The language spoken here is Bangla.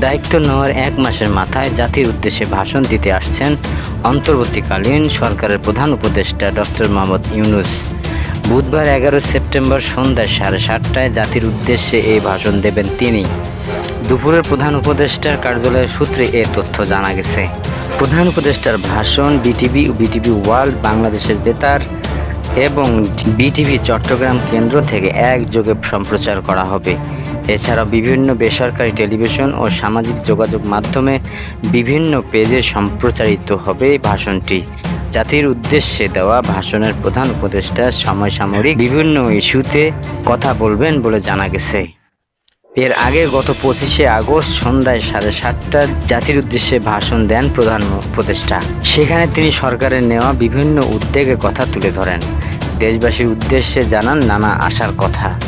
দায়িত্ব নেওয়ার এক মাসের মাথায় জাতির উদ্দেশ্যে ভাষণ দিতে আসছেন অন্তর্বর্তীকালীন সরকারের প্রধান উপদেষ্টা ডক্টর মোহাম্মদ ইউনুস। বুধবার এগারো সেপ্টেম্বর সন্ধ্যা সাড়ে সাতটায় জাতির উদ্দেশ্যে এই ভাষণ দেবেন তিনি। দুপুরের প্রধান উপদেষ্টার কার্যালয়ের সূত্রে এ তথ্য জানা গেছে। প্রধান উপদেষ্টার ভাষণ বিটিভি ও বিটিভি ওয়ার্ল্ড বাংলাদেশের বেতার এবং বিটিভি চট্টগ্রাম কেন্দ্র থেকে একযোগে সম্প্রচার করা হবে। এছাড়া বিভিন্ন বেসরকারি টেলিভিশন ও সামাজিক যোগাযোগ মাধ্যমে বিভিন্ন পেজে সম্প্রচারিত হবে ভাষণটি। জাতির উদ্দেশ্যে দেওয়া ভাষণের প্রধান উপদেষ্টা সমসাময়িক বিভিন্ন ইস্যুতে কথা বলবেন বলে জানা গেছে। এর আগে গত পঁচিশে আগস্ট সন্ধ্যায় সাড়ে সাতটা জাতির উদ্দেশ্যে ভাষণ দেন প্রধান উপদেষ্টা। সেখানে তিনি সরকারের নেওয়া বিভিন্ন উদ্যোগের কথা তুলে ধরেন। দেশবাসীর উদ্দেশ্যে জানান নানা আশার কথা।